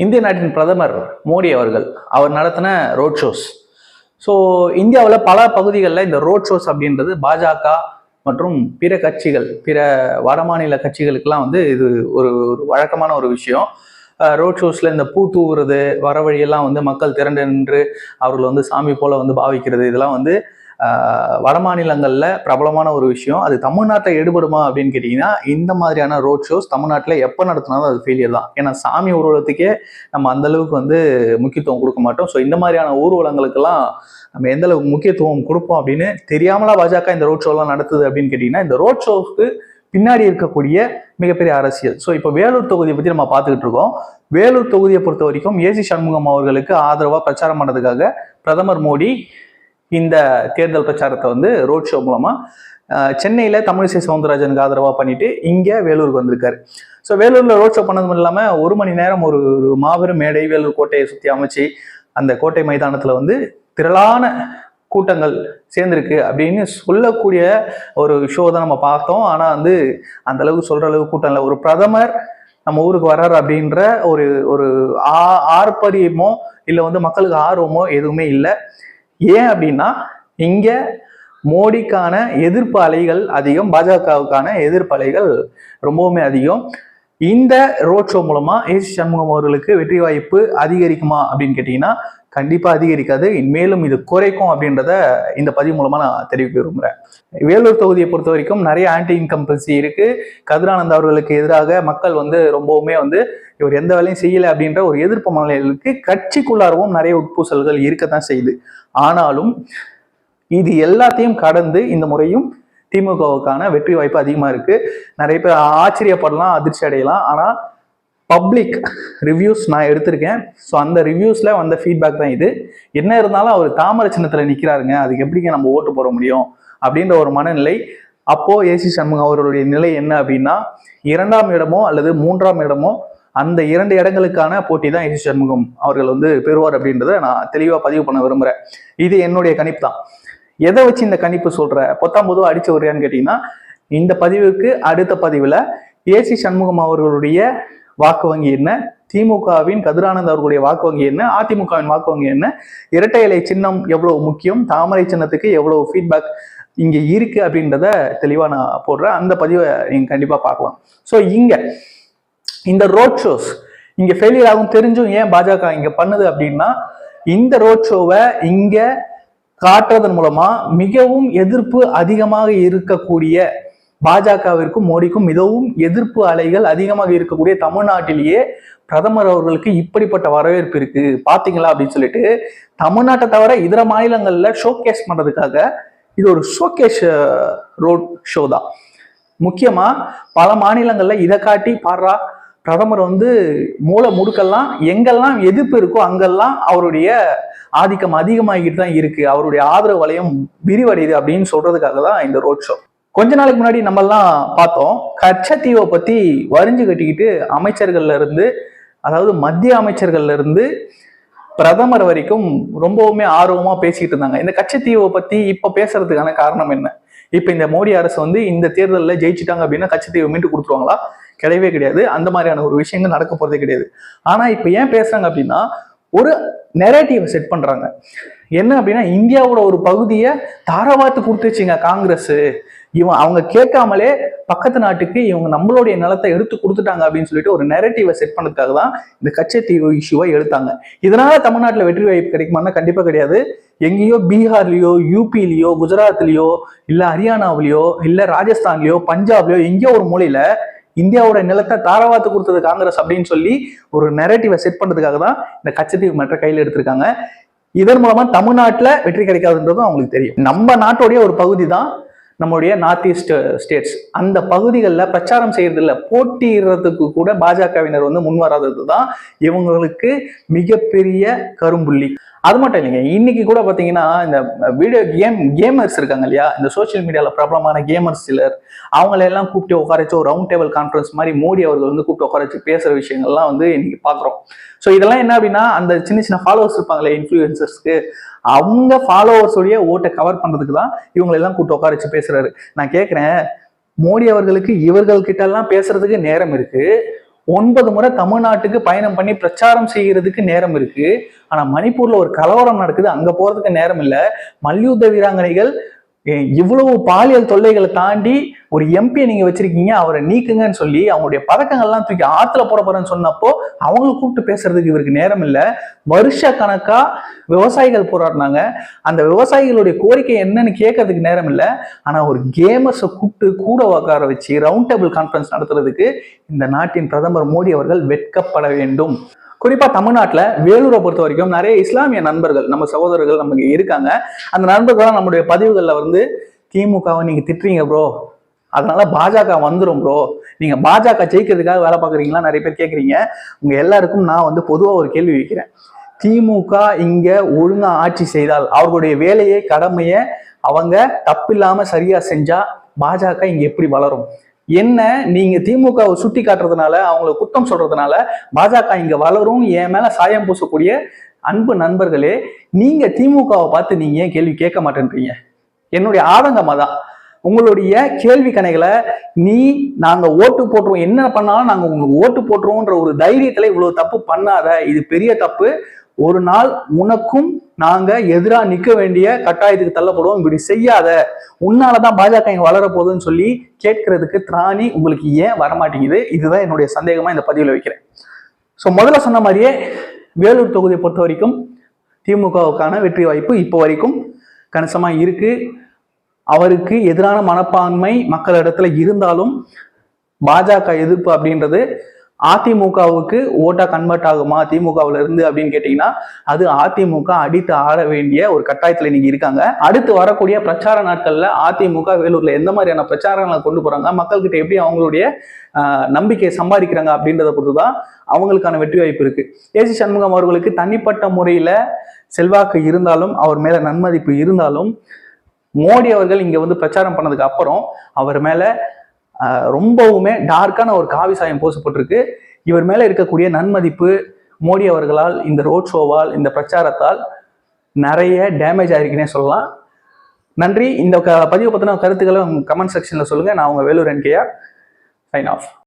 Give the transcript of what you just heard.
இந்திய நாட்டின் பிரதமர் மோடி அவர்கள் அவர் நடத்தின ரோட் ஷோஸ் ஸோ இந்தியாவில் பல பகுதிகளில் இந்த ரோட் ஷோஸ் அப்படின்றது பாஜக மற்றும் பிற கட்சிகள் பிற வடமாநில கட்சிகளுக்கெல்லாம் வந்து இது ஒரு ஒரு வழக்கமான ஒரு விஷயம். ரோட் ஷோஸில் இந்த பூ தூவுறது வர வழியெல்லாம் வந்து மக்கள் திரண்டு நின்று அவர்கள் வந்து சாமி போல வந்து பாவிக்கிறது இதெல்லாம் வந்து வட மாநிலங்களில் பிரபலமான ஒரு விஷயம். அது தமிழ்நாட்டில் எடுபடுமா அப்படின்னு கேட்டிங்கன்னா இந்த மாதிரியான ரோட் ஷோஸ் தமிழ்நாட்டில் எப்போ நடத்தினாலும் அது ஃபெயிலியர் தான். ஏன்னா சாமி ஊர்வலத்துக்கே நம்ம அந்தளவுக்கு வந்து முக்கியத்துவம் கொடுக்க மாட்டோம். ஸோ இந்த மாதிரியான ஊர்வலங்களுக்கெல்லாம் நம்ம எந்த அளவுக்கு முக்கியத்துவம் கொடுப்போம் அப்படின்னு தெரியாமலா பாஜக இந்த ரோட் ஷோலாம் நடத்துது அப்படின்னு கேட்டிங்கன்னா இந்த ரோட் ஷோவுக்கு பின்னாடி இருக்கக்கூடிய மிகப்பெரிய அரசியல். ஸோ இப்போ வேலூர் தொகுதியை பற்றி நம்ம பார்த்துக்கிட்டு இருக்கோம். வேலூர் தொகுதியை பொறுத்த வரைக்கும் ஏசி சண்முகம் அவர்களுக்கு ஆதரவாக பிரச்சாரம் பண்ணதுக்காக பிரதமர் மோடி இந்த தேர்தல் பிரச்சாரத்தை வந்து ரோட் ஷோ மூலமாக சென்னையில் தமிழிசை சவுந்தரராஜனுக்கு ஆதரவாக பண்ணிட்டு இங்கே வேலூருக்கு வந்திருக்காரு. ஸோ வேலூரில் ரோட் ஷோ பண்ணது இல்லாமல் ஒரு மணி நேரம் ஒரு மாபெரும் மேடை வேலூர் கோட்டையை சுற்றி அமைச்சு அந்த கோட்டை மைதானத்தில் வந்து திரளான கூட்டங்கள் சேர்ந்திருக்கு அப்படின்னு சொல்லக்கூடிய ஒரு ஷோ தான் நம்ம பார்த்தோம். ஆனால் வந்து அந்த அளவுக்கு சொல்ற அளவுக்கு கூட்டம் இல்லை. ஒரு பிரதமர் நம்ம ஊருக்கு வர்றாரு அப்படின்ற ஒரு ஒரு ஆ- ஆர்ப்பரியமோ இல்லை வந்து மக்களுக்கு ஆர்வமோ எதுவுமே இல்லை. ஏன் அப்படின்னா இங்க மோடிக்கான எதிர்ப்பு அலைகள் அதிகம் பாஜகவுக்கான எதிர்ப்பு அலைகள் ரொம்பவுமே அதிகம். இந்த ரோட் ஷோ மூலமா ஏசி சண்முகம் அவர்களுக்கு வெற்றி வாய்ப்பு அதிகரிக்குமா அப்படின்னு கேட்டீங்கன்னா கண்டிப்பாக அதிகரிக்காது. மேலும் இது குறைக்கும் அப்படின்றத இந்த பதிவு மூலமாக நான் தெரிவிக்க விரும்புகிறேன் வேலூர் தொகுதியை பொறுத்த வரைக்கும் நிறைய ஆன்டி இன்கம்பல்சி இருக்குது கதிரானந்த் அவர்களுக்கு எதிராக மக்கள் வந்து ரொம்பவுமே வந்து இவர் எந்த வேலையும் செய்யலை அப்படின்ற ஒரு எதிர்ப்பு மனநிலைகளுக்கு கட்சிக்குள்ளாரவும் நிறைய உட்பூசல்கள் இருக்கத்தான் செய்யுது ஆனாலும் இது எல்லாத்தையும் கடந்து இந்த முறையும் திமுகவுக்கான வெற்றி வாய்ப்பு அதிகமாக இருக்குது நிறைய பேர் ஆச்சரியப்படலாம் அதிர்ச்சி அடையலாம். ஆனால் பப்ளிக் ரிவ்யூஸ் நான் எடுத்திருக்கேன். ஸோ அந்த ரிவ்யூஸில் வந்த ஃபீட்பேக் தான் இது. என்ன இருந்தாலும் அவர் தாமரை சின்னத்தில் நிற்கிறாருங்க அதுக்கு எப்படிங்க நம்ம ஓட்டு போட முடியும்? அப்படின்ற ஒரு மனநிலை. அப்போது ஏசி சண்முகம் அவர்களுடைய நிலை என்ன அப்படின்னா இரண்டாம் இடமோ அல்லது மூன்றாம் இடமோ அந்த இரண்டு இடங்களுக்கான போட்டி தான் ஏசி சண்முகம் அவர்கள் வந்து பெறுவார் அப்படின்றத நான் தெளிவாக பதிவு பண்ண விரும்புகிறேன் இது என்னுடைய கணிப்பு தான். எதை வச்சு இந்த கணிப்பு சொல்கிற பொத்தாம் பொதுவாக அடிச்ச வர்றியான்னு கேட்டிங்கன்னா இந்த பதிவுக்கு அடுத்த பதிவில் ஏசி சண்முகம் அவர்களுடைய வாக்கு வங்கி என்ன? திமுகவின் கதிரானந்த் அவர்களுடைய வாக்கு வங்கி என்ன? அதிமுகவின் வாக்கு வங்கி என்ன? இரட்டை இலை சின்னம் எவ்வளவு முக்கியம்? தாமரை சின்னத்துக்கு எவ்வளவு ஃபீட்பேக் இங்க இருக்கு அப்படின்றத தெளிவா நான் போடுறேன். அந்த பதிவை நீங்க கண்டிப்பா பார்க்கலாம். ஸோ இங்க இந்த ரோட் ஷோஸ் இங்க ஃபெயிலியர் ஆகும் தெரிஞ்சும் ஏன் பாஜக இங்க பண்ணுது அப்படின்னா இந்த ரோட் ஷோவை இங்க காட்டுறதன் மூலமா மிகவும் எதிர்ப்பு அதிகமாக இருக்கக்கூடிய பாஜகவிற்கும் மோடிக்கும் மிகவும் எதிர்ப்பு அலைகள் அதிகமாக இருக்கக்கூடிய தமிழ்நாட்டிலேயே பிரதமர் அவர்களுக்கு இப்படிப்பட்ட வரவேற்பு இருக்கு. பாத்தீங்களா அப்படின்னு சொல்லிட்டு தமிழ்நாட்டை தவிர இதர மாநிலங்கள்ல ஷோகேஸ் பண்றதுக்காக இது ஒரு ஷோகேஸ் ரோட் ஷோ தான். முக்கியமா பல மாநிலங்கள்ல இதை காட்டி பாடுறா பிரதமர் வந்து மூல முடுக்கெல்லாம் எங்கெல்லாம் எதிர்ப்பு இருக்கோ அங்கெல்லாம் அவருடைய ஆதிக்கம் அதிகமாகிட்டு தான் இருக்கு. அவருடைய ஆதரவு வலயம் விரிவடையுது அப்படின்னு சொல்றதுக்காக தான் இந்த ரோட் ஷோ கொஞ்ச நாளைக்கு முன்னாடி நம்மெல்லாம் பார்த்தோம். கச்சத்தீவை பத்தி வரிஞ்சு கட்டிக்கிட்டு அமைச்சர்கள்ல இருந்து அதாவது மத்திய அமைச்சர்கள்ல இருந்து பிரதமர் வரைக்கும் ரொம்பவுமே ஆர்வமா பேசிக்கிட்டு இருந்தாங்க. இந்த கச்சத்தீவை பத்தி இப்ப பேசுறதுக்கான காரணம் என்ன? இப்ப இந்த மோடி அரசு வந்து இந்த தேர்தலில் ஜெயிச்சிட்டாங்க அப்படின்னா கச்சத்தீவை மீட்டு கொடுத்துருவாங்களா? கிடையவே கிடையாது. அந்த மாதிரியான ஒரு விஷயங்கள் நடக்க போறதே கிடையாது. ஆனா இப்ப ஏன் பேசுறாங்க அப்படின்னா ஒரு நெரேட்டிவை செட் பண்றாங்க. என்ன அப்படின்னா இந்தியாவோட ஒரு பகுதியை தாராவாத்து கொடுத்துச்சுங்க காங்கிரஸ். இவன் அவங்க கேட்காமலே பக்கத்து நாட்டுக்கு இவங்க நம்மளுடைய நிலத்தை எடுத்து கொடுத்துட்டாங்க அப்படின்னு சொல்லிட்டு ஒரு நெரட்டிவை செட் பண்ணதுக்காக தான் இந்த கச்சத்தீவு இஷ்யூவை எடுத்தாங்க. இதனால தமிழ்நாட்டில் வெற்றி வாய்ப்பு கிடைக்குமானா கண்டிப்பாக கிடையாது. எங்கேயோ பீகார்லேயோ யூபிலேயோ குஜராத்லேயோ இல்லை ஹரியானாவிலயோ இல்லை ராஜஸ்தான்லேயோ பஞ்சாப்லேயோ எங்கேயோ ஒரு மூலையில் இந்தியாவோட நிலத்தை தாராவாத்து கொடுத்தது காங்கிரஸ் அப்படின்னு சொல்லி ஒரு நெரட்டிவை செட் பண்ணதுக்காக தான் இந்த கச்சத்தீவு மற்ற கையில் எடுத்திருக்காங்க. இதன் மூலமா தமிழ்நாட்டில் வெற்றி கிடைக்காதுன்றதும் அவங்களுக்கு தெரியும். நம்ம நாட்டுடைய ஒரு பகுதி தான் நம்முடைய நார்த் ஈஸ்ட் ஸ்டேட்ஸ் அந்த பகுதிகளில் பிரச்சாரம் செய்யறதில்ல. போட்டியிடுறதுக்கு கூட பாஜகவினர் வந்து முன்வராதது தான் இவங்களுக்கு மிகப்பெரிய கரும்புள்ளி. அது மட்டும் இல்லைங்க இன்னைக்கு கூட பார்த்தீங்கன்னா இந்த வீடியோ கேம் கேமர்ஸ் இருக்காங்க இல்லையா? இந்த சோஷியல் மீடியாவில் பிரபலமான கேமர்ஸ் சிலர் அவங்கள எல்லாம் கூப்பிட்டு உட்கார வச்சு ஒரு ரவுண்ட் டேபிள் கான்ஃபரன்ஸ் மாதிரி மோடி அவர்கள் வந்து கூப்பிட்டு உட்கார வச்சு பேசுகிற விஷயங்கள்லாம் வந்து இன்னைக்கு பார்க்குறோம் ஸோ இதெல்லாம் என்ன அப்படின்னா அந்த சின்ன சின்ன ஃபாலோவர்ஸ் இருப்பாங்களே இன்ஃப்ளூயன்சர்ஸ்க்கு அவங்க ஃபாலோவர்ஸோடைய ஓட்டை கவர் பண்ணுறதுக்கு தான் இவங்களெல்லாம் கூப்பிட்டு உட்கார வச்சு நான் கேட்குறேன் மோடி அவர்களுக்கு இவர்கள் கிட்ட எல்லாம் பேசுறதுக்கு நேரம் இருக்கு. ஒன்பது முறை தமிழ்நாட்டுக்கு பயணம் பண்ணி பிரச்சாரம் செய்யறதுக்கு நேரம் இருக்கு. ஆனா மணிப்பூர்ல ஒரு கலவரம் நடக்குது. அங்க போறதுக்கு நேரம் இல்லை. மல்யுத்த வீராங்கனைகள் இவ்வளவு பாலியல் தொல்லைகளை தாண்டி ஒரு எம்பியை நீங்க வச்சிருக்கீங்க அவரை நீக்குங்கன்னு சொல்லி அவங்களுடைய பதக்கங்கள்லாம் தூக்கி ஆத்துல போற போறேன்னு சொன்னப்போ அவங்களை கூப்பிட்டு பேசுறதுக்கு இவருக்கு நேரம் இல்லை. வருஷ கணக்கா விவசாயிகள் போராடினாங்க. அந்த விவசாயிகளுடைய கோரிக்கை என்னன்னு கேட்கறதுக்கு நேரம் இல்லை. ஆனா ஒரு கேமர்ஸை கூப்பிட்டு கூட உட்கார வச்சு ரவுண்ட் டேபிள் கான்ஃபரன்ஸ் நடத்துறதுக்கு இந்த நாட்டின் பிரதமர் மோடி அவர்கள் வெட்கப்பட வேண்டும். குறிப்பா தமிழ்நாட்டில் வேலூரை பொறுத்த வரைக்கும் நிறைய இஸ்லாமிய நண்பர்கள் நம்ம சகோதரர்கள் நமக்கு இருக்காங்க. அந்த நண்பர்கள்லாம் நம்மளுடைய பதிவுகளில் வந்து திமுகவை நீங்க திட்டுறீங்க ப்ரோ அதனால பாஜக வந்துடும் ப்ரோ நீங்க பாஜக ஜெயிக்கிறதுக்காக வேலை பார்க்குறீங்களா? நிறைய பேர் கேட்குறீங்க உங்க எல்லாருக்கும் நான் வந்து பொதுவாக ஒரு கேள்வி வைக்கிறேன். திமுக இங்க ஒழுங்கா ஆட்சி செய்தால் அவர்களுடைய வேலையை கடமையை அவங்க தப்பில்லாம சரியா செஞ்சா பாஜக இங்க எப்படி வளரும்? என்ன நீங்க திமுகவை சுட்டி காட்டுறதுனால அவங்களை குத்தம் சொல்றதுனால பாஜக இங்க வளரும் என் மேல சாயம் பூசக்கூடிய அன்பு நண்பர்களே நீங்க திமுகவை பார்த்து நீங்க ஏன் கேள்வி கேட்க மாட்டேன்றீங்க? என்னுடைய ஆதங்கமா தான் உங்களுடைய கேள்வி கணைகளை நீ நாங்க ஓட்டு போட்டுருவோம். என்ன பண்ணாலும் நாங்க உங்களுக்கு ஓட்டு போட்டுருவோம்ன்ற ஒரு தைரியத்துல இவ்வளவு தப்பு பண்ணாத. இது பெரிய தப்பு. ஒரு நாள் உனக்கும் நாங்க எதிராக நிக்க வேண்டிய கட்டாயத்துக்கு தள்ளப்படுவோம். இப்படி செய்யாத உன்னாலதான் பாஜக இங்க வளர போகுதுன்னு சொல்லி கேட்கறதுக்கு திராணி உங்களுக்கு ஏன் வரமாட்டேங்குது? இதுதான் என்னுடைய சந்தேகமா இந்த பதிவில் வைக்கிறேன். ஸோ முதல்ல சொன்ன மாதிரியே வேலூர் தொகுதியை பொறுத்த வரைக்கும் திமுகவுக்கான வெற்றி வாய்ப்பு இப்போ வரைக்கும் கணிசமா இருக்கு. அவருக்கு எதிரான மனப்பான்மை மக்களிடத்துல இருந்தாலும் பாஜக எதிர்ப்பு அப்படின்றது அதிமுகவுக்கு ஓட்டா கன்வெர்ட் ஆகுமா? திமுகவுல இருந்து அப்படின்னு கேட்டீங்கன்னா அது அதிமுக அடித்து ஆட வேண்டிய ஒரு கட்டாயத்துல நீங்க இருக்காங்க. அடுத்து வரக்கூடிய பிரச்சார நாட்கள்ல அதிமுக வேலூர்ல எந்த மாதிரியான பிரச்சாரங்களை கொண்டு போறாங்க? மக்கள்கிட்ட எப்படி அவங்களுடைய நம்பிக்கையை சம்பாதிக்கிறாங்க அப்படின்றத பொறுத்து தான் அவங்களுக்கான வெற்றி வாய்ப்பு இருக்கு. ஏசி சண்முகம் அவர்களுக்கு தனிப்பட்ட முறையில செல்வாக்கு இருந்தாலும் அவர் மேல நன்மதிப்பு இருந்தாலும் மோடி அவர்கள் இங்க வந்து பிரச்சாரம் பண்ணதுக்கு அப்புறம் அவர் மேல ரொம்பவுமே டார்க்கான ஒரு காவி சாயம் பூசப்பட்டிருக்கு இவர் மேலே இருக்கக்கூடிய நன்மதிப்பு மோடி அவர்களால் இந்த ரோட் ஷோவால் இந்த பிரச்சாரத்தால் நிறைய டேமேஜ் ஆயிருக்குன்னே சொல்லலாம். நன்றி. இந்த க- பதிவை பற்றின கருத்துக்களை கமெண்ட் செக்ஷனில் சொல்லுங்கள் நான் உங்கள் வேலூர் என்கேஆர். Sign of